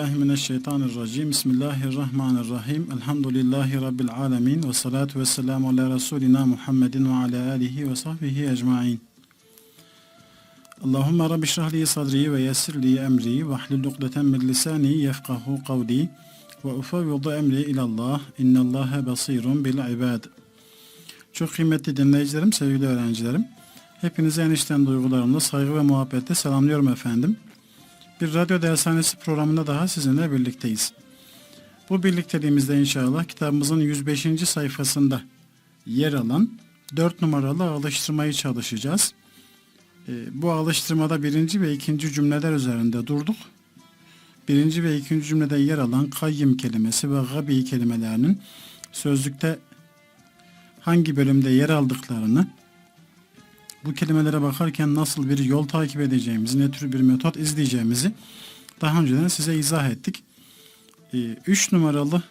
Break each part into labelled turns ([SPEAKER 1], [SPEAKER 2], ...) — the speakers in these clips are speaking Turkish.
[SPEAKER 1] Billahi. Bismillahirrahmanirrahim. Elhamdülillahi rabbil alamin ve salatu vesselamu ala resulina Muhammedin ve ala alihi ve sahbihi ecmaîn. Allahumme rabbi şrah li sadri ve yessir li emri ve hlul ukdeten min lisani yefkahu kavli ve ufevvidu emri ilallah. İnnallâhe basirun bil ibad. Çok kıymetli dinleyicilerim, sevgili öğrencilerim. Hepinize enişten duygularımla saygı ve muhabbetle selamlıyorum efendim. Bir radyo dershanesi programında daha sizinle birlikteyiz. Bu birlikteliğimizde inşallah kitabımızın 105. sayfasında yer alan 4 numaralı alıştırmayı çalışacağız. Ee, bu alıştırmada birinci ve ikinci cümleler üzerinde durduk. Birinci ve ikinci cümlede yer alan kayyim kelimesi ve gabi kelimelerinin sözlükte hangi bölümde yer aldıklarını bu kelimelere bakarken nasıl bir yol takip edeceğimizi, ne tür bir metot izleyeceğimizi daha önceden size izah ettik. 3 numaralı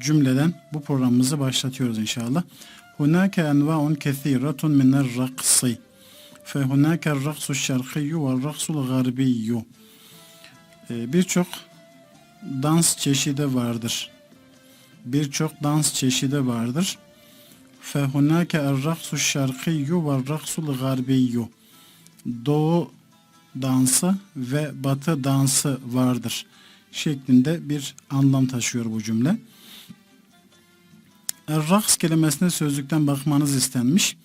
[SPEAKER 1] cümleden bu programımızı başlatıyoruz inşallah. Hunake enva'un kethiratun minel raksı. Fe hunake raksu şarkiyyu ve raksul garbiyyu. Birçok dans çeşidi vardır. Birçok dans çeşidi vardır. فَهُنَاكَ الرَّقْسُ الشَّرْقِيُّ وَالرَّقْسُ الْغَرْبِيُّ Doğu dansı ve batı dansı vardır şeklinde bir anlam taşıyor bu cümle. Er-raks kelimesine sözlükten bakmanız istenmiş.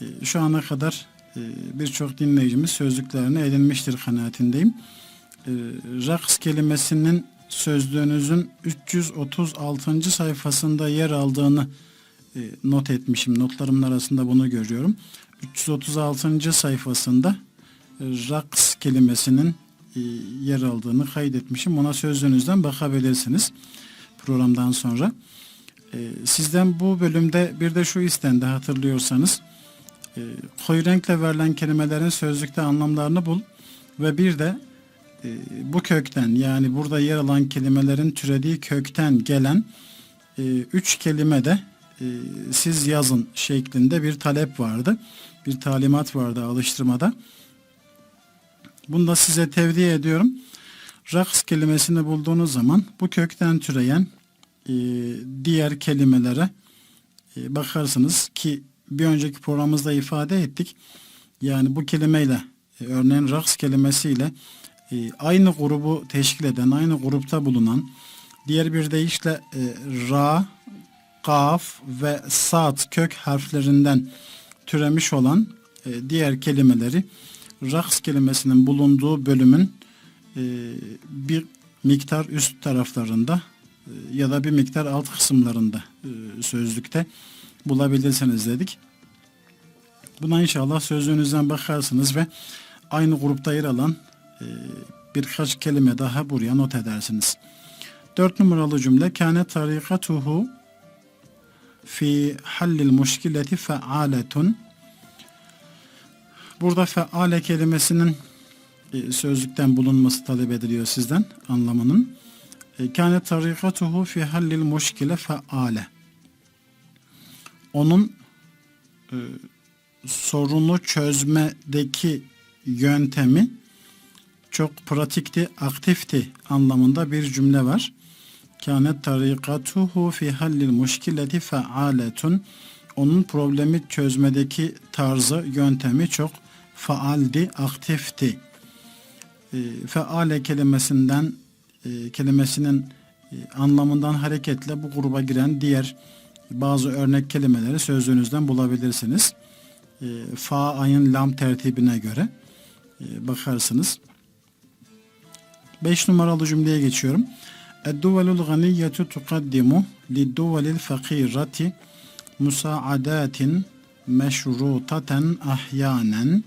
[SPEAKER 1] Ee, şu ana kadar e, birçok dinleyicimiz sözlüklerini edinmiştir kanaatindeyim. Ee, raks kelimesinin sözlüğünüzün 336. sayfasında yer aldığını e, not etmişim. Notlarımın arasında bunu görüyorum. 336. sayfasında e, raks kelimesinin e, yer aldığını kaydetmişim. Ona sözlüğünüzden bakabilirsiniz programdan sonra. Sizden bu bölümde bir de şu istendi hatırlıyorsanız. Koyu renkle verilen kelimelerin sözlükte anlamlarını bul ve bir de bu kökten yani burada yer alan kelimelerin türediği kökten gelen üç kelime de e, siz yazın şeklinde bir talep vardı. Bir talimat vardı alıştırmada. Bunu da size tevdi ediyorum. Raks kelimesini bulduğunuz zaman bu kökten türeyen e, diğer kelimelere e, bakarsınız ki bir önceki programımızda ifade ettik. Yani bu kelimeyle e, örneğin raks kelimesiyle e, aynı grubu teşkil eden, aynı grupta bulunan diğer bir deyişle e, ra, kaf ve saat kök harflerinden türemiş olan e, diğer kelimeleri raks kelimesinin bulunduğu bölümün e, bir miktar üst taraflarında e, ya da bir miktar alt kısımlarında e, sözlükte bulabilirsiniz dedik. Buna inşallah sözlüğünüzden bakarsınız ve aynı grupta yer alan e, birkaç kelime daha buraya not edersiniz. Dört numaralı cümle kâne tarikatuhu fi hallil muşkileti fealetun Burada feale kelimesinin e, sözlükten bulunması talep ediliyor sizden anlamının. E, kâne tarikatuhu fi hallil muşkile feale. Onun e, sorunu çözmedeki yöntemi çok pratikti, aktifti anlamında bir cümle var kânet tarikatuhu fi hallil muşkileti faaletun onun problemi çözmedeki tarzı, yöntemi çok faaldi, aktifti. E, feale kelimesinden kelimesinin e, anlamından hareketle bu gruba giren diğer bazı örnek kelimeleri sözlüğünüzden bulabilirsiniz. E, fa, ayın, lam tertibine göre e, bakarsınız. Beş numaralı cümleye geçiyorum. الدول الغنية تقدم للدول الفقيرة مساعدات meşruteten ahyanen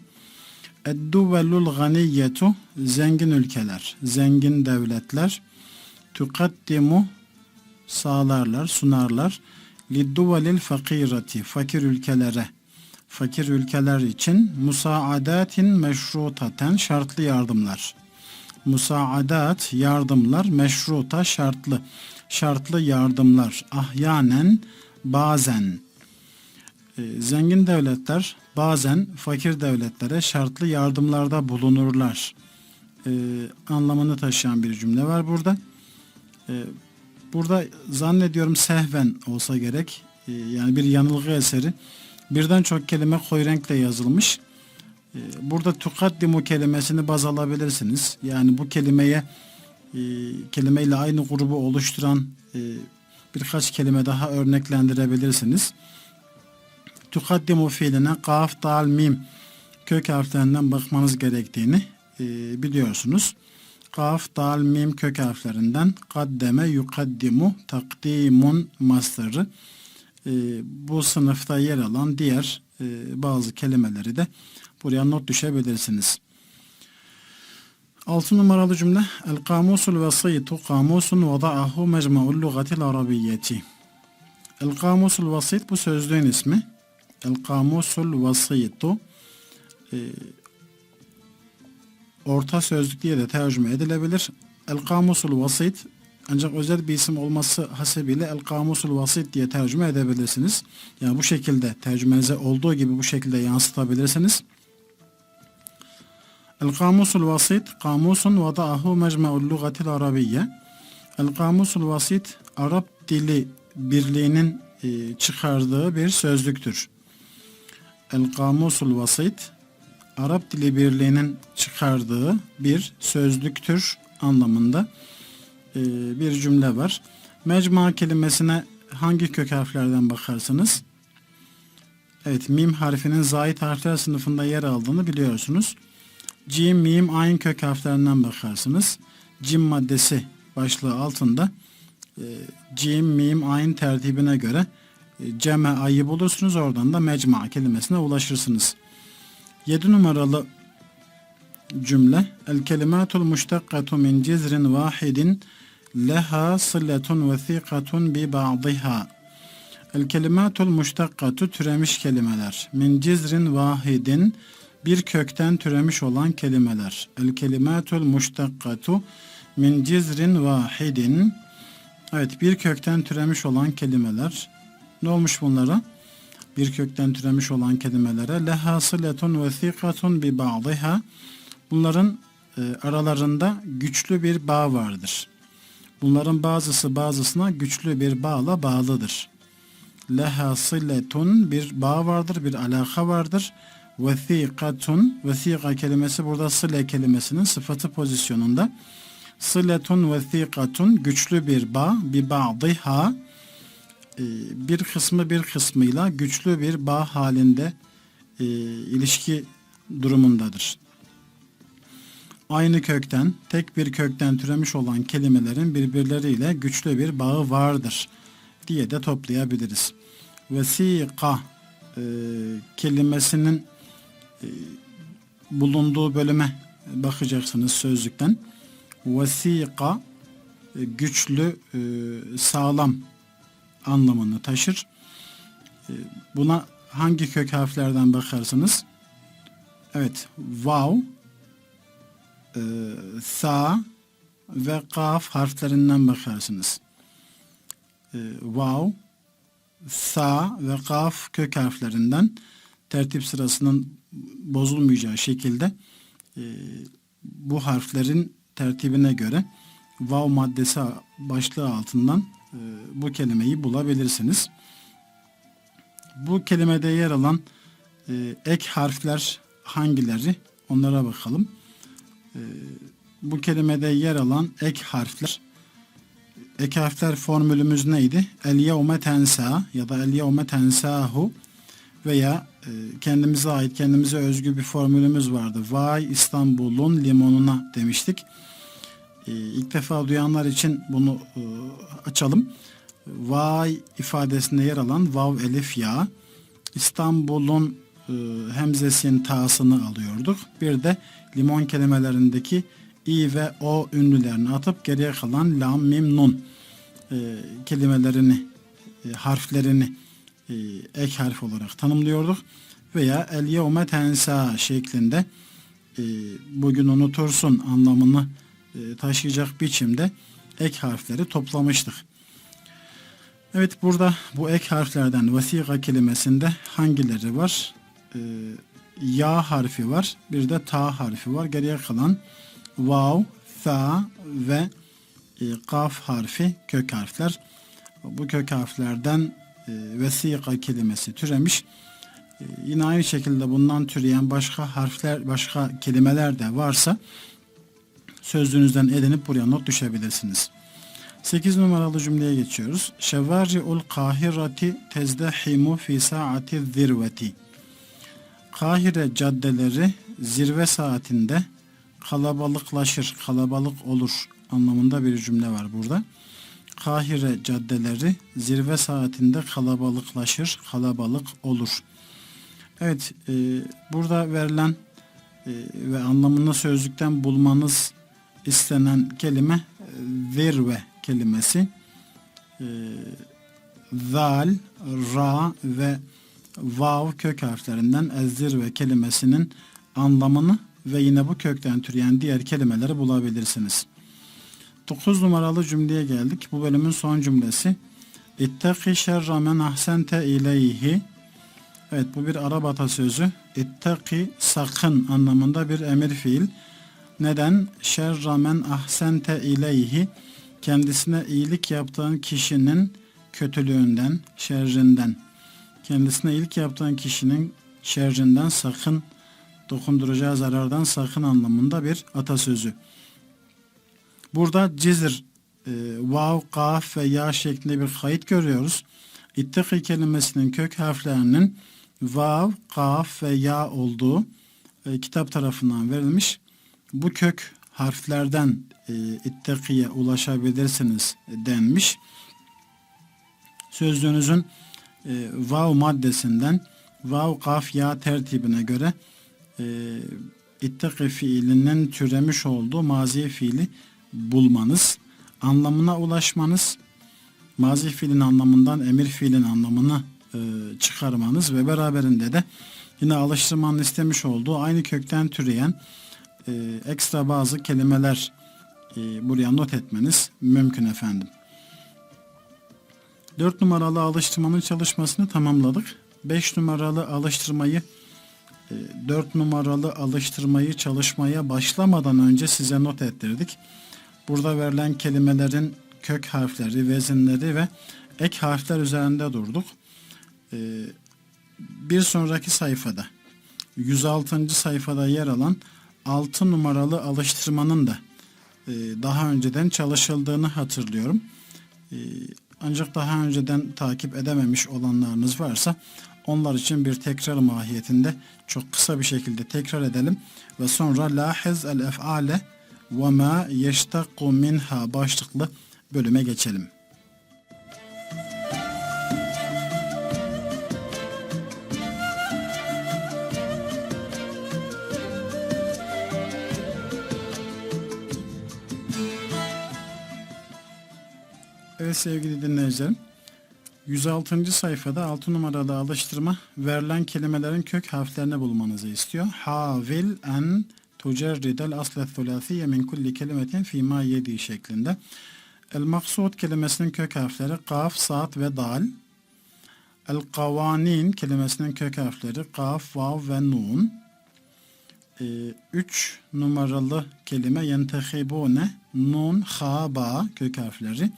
[SPEAKER 1] Edduvvelul ganiyetu zengin ülkeler, zengin devletler tukaddimu sağlarlar, sunarlar lidduvelil fakirati fakir ülkelere fakir ülkeler için musaadatin meşrutaten şartlı yardımlar musaadat yardımlar meşruta şartlı şartlı yardımlar ahyanen bazen e, zengin devletler bazen fakir devletlere şartlı yardımlarda bulunurlar e, anlamını taşıyan bir cümle var burada. E, burada zannediyorum sehven olsa gerek. E, yani bir yanılgı eseri. Birden çok kelime koyu renkle yazılmış. E, burada tukaddimu kelimesini baz alabilirsiniz. Yani bu kelimeye e, kelimeyle aynı grubu oluşturan e, birkaç kelime daha örneklendirebilirsiniz. Tukaddimu fiiline kaf, dal, mim kök harflerinden bakmanız gerektiğini e, biliyorsunuz. Kaf, dal, mim kök harflerinden kaddeme, yukaddimu, takdimun mastarı. E, bu sınıfta yer alan diğer bazı kelimeleri de buraya not düşebilirsiniz. Altı numaralı cümle El kamusul vasitu kamusun vada'ahu mecmu'ul lugatil arabiyyeti El kamusul vasit bu sözlüğün ismi. El kamusul vasitu e, orta sözlük diye de tercüme edilebilir. El kamusul vasit ancak özel bir isim olması hasebiyle el kamusul vasit diye tercüme edebilirsiniz. Yani bu şekilde tercümenize olduğu gibi bu şekilde yansıtabilirsiniz. القاموس الوسيط قاموس وضعه مجمع اللغة العربية القاموس الوسيط Arap dili birliğinin e, çıkardığı bir sözlüktür. El kamusul vasit Arap dili birliğinin çıkardığı bir sözlüktür anlamında e, bir cümle var. Mecma kelimesine hangi kök harflerden bakarsınız? Evet mim harfinin zait harfler sınıfında yer aldığını biliyorsunuz. Cim, mim, ayn kök harflerinden bakarsınız. Cim maddesi başlığı altında e, cim, mim, ayn tertibine göre e, ceme ayı bulursunuz. Oradan da mecma kelimesine ulaşırsınız. 7 numaralı cümle El kelimatul muştakkatu min cizrin vahidin leha sıletun vethikatun bi ba'diha El kelimatul muştakkatu türemiş kelimeler min cizrin vahidin bir kökten türemiş olan kelimeler. El kelimatul muştakkatu min cizrin vahidin Evet bir kökten türemiş olan kelimeler. Ne olmuş bunlara? Bir kökten türemiş olan kelimelere leha sıletun ve thikatun bi ba'diha Bunların e, aralarında güçlü bir bağ vardır. Bunların bazısı bazısına güçlü bir bağla bağlıdır. Leha sıletun bir bağ vardır, bir alaka vardır vesikatun vesika kelimesi burada sıle kelimesinin sıfatı pozisyonunda sıletun vesikatun güçlü bir bağ bir ba'diha e, bir kısmı bir kısmıyla güçlü bir bağ halinde e, ilişki durumundadır. Aynı kökten, tek bir kökten türemiş olan kelimelerin birbirleriyle güçlü bir bağı vardır diye de toplayabiliriz. Vesika e, kelimesinin bulunduğu bölüme bakacaksınız sözlükten. Vesika e, güçlü, e, sağlam anlamını taşır. Buna hangi kök harflerden bakarsınız? Evet, vav, sa ve kaf harflerinden bakarsınız. Vav, sa ve kaf kök harflerinden tertip sırasının bozulmayacağı şekilde e, bu harflerin tertibine göre vav maddesi başlığı altından e, bu kelimeyi bulabilirsiniz. Bu kelimede yer alan e, ek harfler hangileri? Onlara bakalım. E, bu kelimede yer alan ek harfler ek harfler formülümüz neydi? El yevme tensa ya da el yevme tensahu veya kendimize ait, kendimize özgü bir formülümüz vardı. Vay İstanbul'un limonuna demiştik. E, ilk defa duyanlar için bunu e, açalım. Vay ifadesinde yer alan vav elif ya. İstanbul'un hemzesin ta'sını alıyorduk. Bir de limon kelimelerindeki i ve o ünlülerini atıp geriye kalan lam, mim, nun kelimelerini, harflerini e, ek harf olarak tanımlıyorduk. Veya el yevme tensa şeklinde e, bugün unutursun anlamını e, taşıyacak biçimde ek harfleri toplamıştık. Evet burada bu ek harflerden vesika kelimesinde hangileri var? E, ya harfi var. Bir de ta harfi var. Geriye kalan vav, fa ve e, kaf harfi kök harfler. Bu kök harflerden e, vesika kelimesi türemiş. E, yine aynı şekilde bundan türeyen başka harfler, başka kelimeler de varsa sözlüğünüzden edinip buraya not düşebilirsiniz. 8 numaralı cümleye geçiyoruz. Şevari'ul kahirati tezdehimu fi saati zirveti. Kahire caddeleri zirve saatinde kalabalıklaşır, kalabalık olur anlamında bir cümle var burada. Kahire caddeleri zirve saatinde kalabalıklaşır, kalabalık olur. Evet, e, burada verilen e, ve anlamını sözlükten bulmanız istenen kelime e, zirve kelimesi. E, zal, ra ve vav kök harflerinden ezzirve kelimesinin anlamını ve yine bu kökten türeyen diğer kelimeleri bulabilirsiniz. 9 numaralı cümleye geldik. Bu bölümün son cümlesi. İttaki şerra men ahsente ileyhi. Evet bu bir Arap atasözü. İttaki sakın anlamında bir emir fiil. Neden? Şerra men ahsente ileyhi. Kendisine iyilik yaptığın kişinin kötülüğünden, şerrinden. Kendisine iyilik yaptığın kişinin şerrinden sakın, dokunduracağı zarardan sakın anlamında bir atasözü. Burada cizir, e, vav, kaf ve ya şeklinde bir kayıt görüyoruz. İttaki kelimesinin kök harflerinin vav, kaf ve ya olduğu e, kitap tarafından verilmiş. Bu kök harflerden e, ittakiye ulaşabilirsiniz denmiş. Sözlüğünüzün e, vav maddesinden vav, kaf, ya tertibine göre e, ittaki fiilinin türemiş olduğu mazi fiili bulmanız, anlamına ulaşmanız, mazi fiilin anlamından emir fiilin anlamını e, çıkarmanız ve beraberinde de yine alıştırmanın istemiş olduğu aynı kökten türeyen e, ekstra bazı kelimeler e, buraya not etmeniz mümkün efendim. 4 numaralı alıştırmanın çalışmasını tamamladık. 5 numaralı alıştırmayı 4 numaralı alıştırmayı çalışmaya başlamadan önce size not ettirdik. Burada verilen kelimelerin kök harfleri, vezinleri ve ek harfler üzerinde durduk. Ee, bir sonraki sayfada 106. sayfada yer alan 6 numaralı alıştırmanın da e, daha önceden çalışıldığını hatırlıyorum. E, ancak daha önceden takip edememiş olanlarınız varsa onlar için bir tekrar mahiyetinde çok kısa bir şekilde tekrar edelim ve sonra lahiz el ef'ale ve ma yeştakku minha başlıklı bölüme geçelim. Evet sevgili dinleyicilerim. 106. sayfada 6 numaralı alıştırma verilen kelimelerin kök harflerini bulmanızı istiyor. Havil en tucerridel asle thulâfiye min kulli kelimetin fîmâ yedi şeklinde. El maksud kelimesinin kök harfleri kaf, saat ve dal. El kavanin kelimesinin kök harfleri kaf, vav ve nun. 3 ee, numaralı kelime yentehibune nun, ha, ba kök harfleri.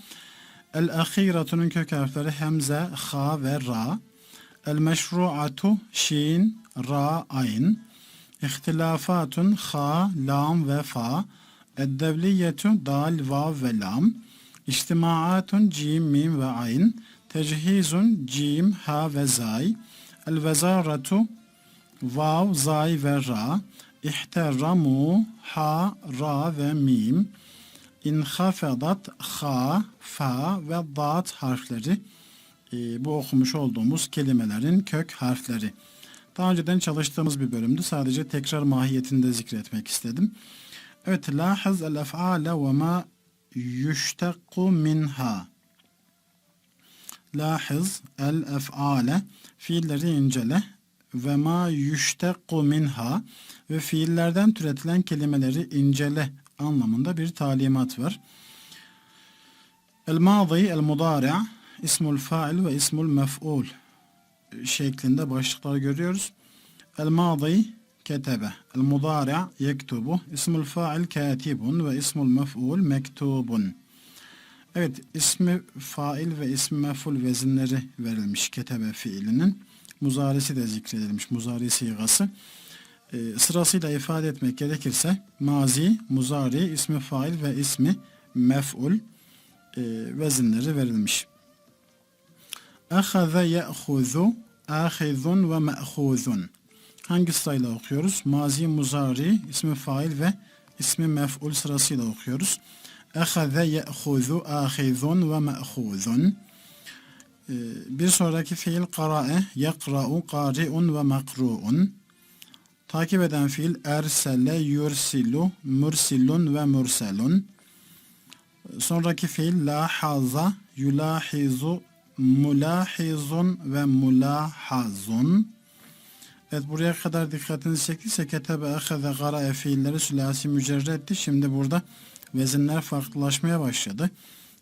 [SPEAKER 1] El ahiretunun kök harfleri hemze, ha ve ra. El meşruatu şin, ra, ayn. İhtilafatun ha, lam ve fa. Eddevliyetu dal, vav ve lam. İçtimaatun cim, mim ve ayn. Techizun cim, ha ve zay. El vezaratu vav, zay ve ra. İhteramu ha, ra ve mim. İnhafedat ha, fa ve dat harfleri e, bu okumuş olduğumuz kelimelerin kök harfleri. Daha önceden çalıştığımız bir bölümdü. Sadece tekrar mahiyetinde zikretmek istedim. Evet, lahaz el ef'ale ve ma yüştekku minha. Lahiz el ef'ale fiilleri incele ve ma yüştekku minha ve fiillerden türetilen kelimeleri incele anlamında bir talimat var. El madi el mudari' ismul fail ve ismul mef'ul şeklinde başlıklar görüyoruz. El madi ketebe. El mudari' yektubu. İsmul fa'il katibun ve ismul mef'ul mektubun. Evet, ismi fail ve ismi mef'ul vezinleri verilmiş ketebe fiilinin. Muzarisi de zikredilmiş, muzari sigası. Ee, sırasıyla ifade etmek gerekirse mazi, muzari, ismi fail ve ismi mef'ul e, vezinleri verilmiş. Ahaze ye'huzu, ahizun ve me'huzun. Hangi sırayla okuyoruz? Mazi, muzari, ismi fail ve ismi mef'ul sırasıyla okuyoruz. Ahaze ye'huzu, ahizun ve me'huzun. Ee, Bir sonraki fiil kara'e, yakra'u, kari'un ve makru'un. Takip eden fiil ersele, yursilu, mursilun ve murselun. Sonraki fiil lahaza, yulahizu, mulahizun ve mulahazun. Evet buraya kadar dikkatinizi çektiyse ketebe, ehaze, garae fiilleri sülasi mücerretti. Şimdi burada vezinler farklılaşmaya başladı.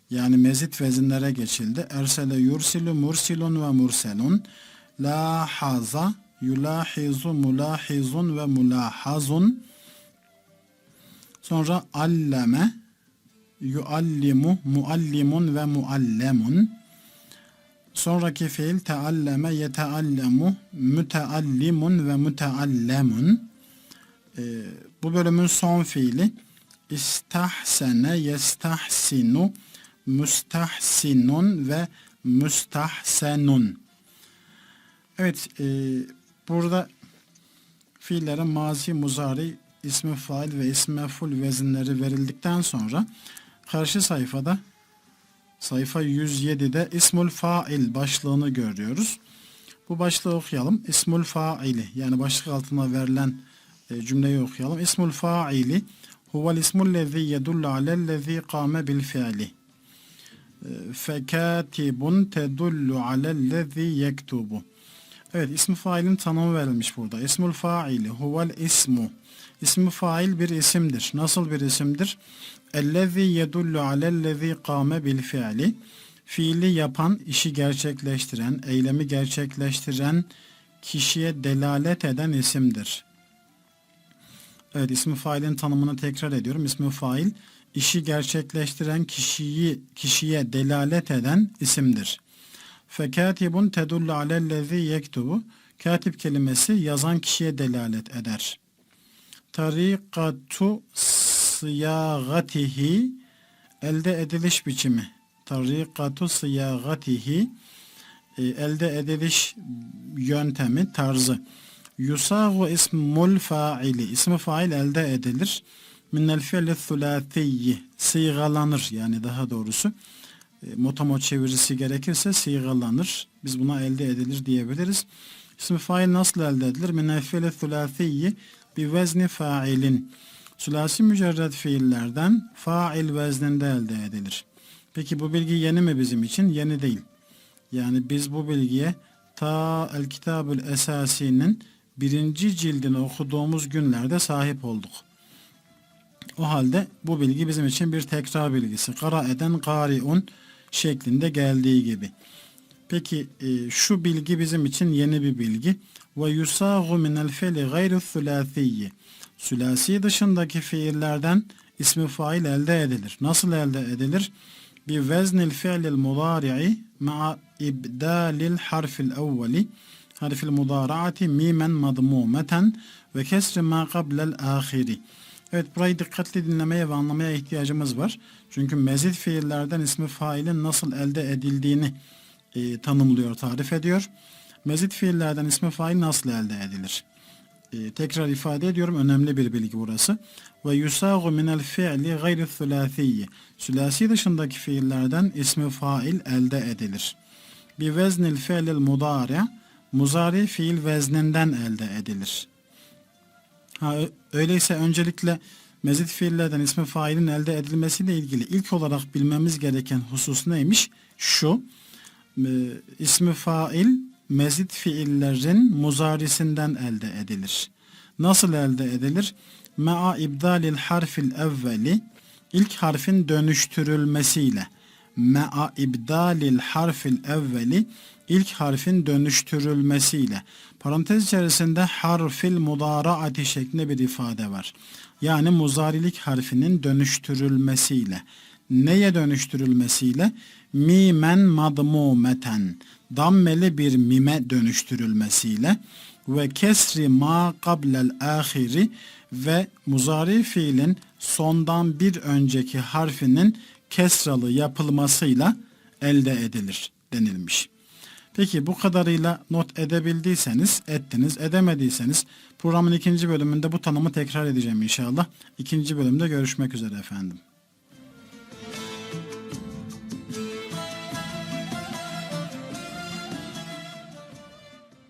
[SPEAKER 1] Yani mezit vezinlere geçildi. Ersele, yursilu, mursilun ve murselun. Lahaza, yulahizu, mulahizun ve mulahazun. Sonra alleme, yuallimu, muallimun ve muallemun. Sonraki fiil tealleme, yeteallemu, müteallimun ve müteallemun. Ee, bu bölümün son fiili istahsene, yestahsinu, müstahsinun ve müstahsenun. Evet, e, burada fiillerin mazi, muzari, ismi fail ve ismi mef'ul vezinleri verildikten sonra karşı sayfada sayfa 107'de ismul fail başlığını görüyoruz. Bu başlığı okuyalım. İsmul faili yani başlık altına verilen e, cümleyi okuyalım. İsmul faili huvel ismul lezi yedullu alellezi kâme bil fiili. E, Fekatibun tedullu alellezi yektubu. Evet ismi failin tanımı verilmiş burada. İsmul faili huvel ismu. İsmi fail bir isimdir. Nasıl bir isimdir? Ellezî yedullu alellezî kâme bil fiili. Fiili yapan, işi gerçekleştiren, eylemi gerçekleştiren kişiye delalet eden isimdir. Evet ismi failin tanımını tekrar ediyorum. İsmi fail işi gerçekleştiren kişiyi kişiye delalet eden isimdir. Fekatibun tedullu alellezî yektubu. Katip kelimesi yazan kişiye delalet eder. Tarikatu sıyagatihi elde ediliş biçimi. Tarikatu sıyagatihi e, elde ediliş yöntemi, tarzı. Yusagu ismul faili. İsmi fail elde edilir. Minnel fiili thulâthiyyi. Sıygalanır yani daha doğrusu. E, motomo çevirisi gerekirse sıygalanır. Biz buna elde edilir diyebiliriz. İsmi fail nasıl elde edilir? Minnel fiili thulâthiyyi bi vezni failin. Sülasi mücerred fiillerden fail vezninde elde edilir. Peki bu bilgi yeni mi bizim için? Yeni değil. Yani biz bu bilgiye ta El Kitabül Esasi'nin birinci cildini okuduğumuz günlerde sahip olduk. O halde bu bilgi bizim için bir tekrar bilgisi. Kara eden gariun şeklinde geldiği gibi. Peki e, şu bilgi bizim için yeni bir bilgi. Ve yusagu minel feli gayru thulâthiyyi. Sülasi dışındaki fiillerden ismi fail elde edilir. Nasıl elde edilir? Bi veznil fi'lil mudari'i ma'a ibdalil harfil evveli harfil mudaraati mimen madmumeten ve kesri ma qablel ahiri. Evet burayı dikkatli dinlemeye ve anlamaya ihtiyacımız var. Çünkü mezit fiillerden ismi failin nasıl elde edildiğini e, tanımlıyor, tarif ediyor. Mezit fiillerden ismi fail nasıl elde edilir? E, tekrar ifade ediyorum önemli bir bilgi burası. Ve yusagu minel fi'li gayri thulâthiyyi. Sülasi dışındaki fiillerden ismi fail elde edilir. Bi veznil fi'lil mudari' muzari fiil vezninden elde edilir. Ha, öyleyse öncelikle mezit fiillerden ismi failin elde edilmesiyle ilgili ilk olarak bilmemiz gereken husus neymiş? Şu, e, ismi fail mezit fiillerin muzarisinden elde edilir. Nasıl elde edilir? Mea ibdalil harfil evveli ilk harfin dönüştürülmesiyle me'a ibdalil harfil evveli ilk harfin dönüştürülmesiyle parantez içerisinde harfil mudaraati şeklinde bir ifade var. Yani muzarilik harfinin dönüştürülmesiyle neye dönüştürülmesiyle mimen madmumeten dammeli bir mime dönüştürülmesiyle ve kesri ma qablel ahiri ve muzari fiilin sondan bir önceki harfinin kesralı yapılmasıyla elde edilir denilmiş. Peki bu kadarıyla not edebildiyseniz ettiniz, edemediyseniz programın ikinci bölümünde bu tanımı tekrar edeceğim inşallah. İkinci bölümde görüşmek üzere efendim.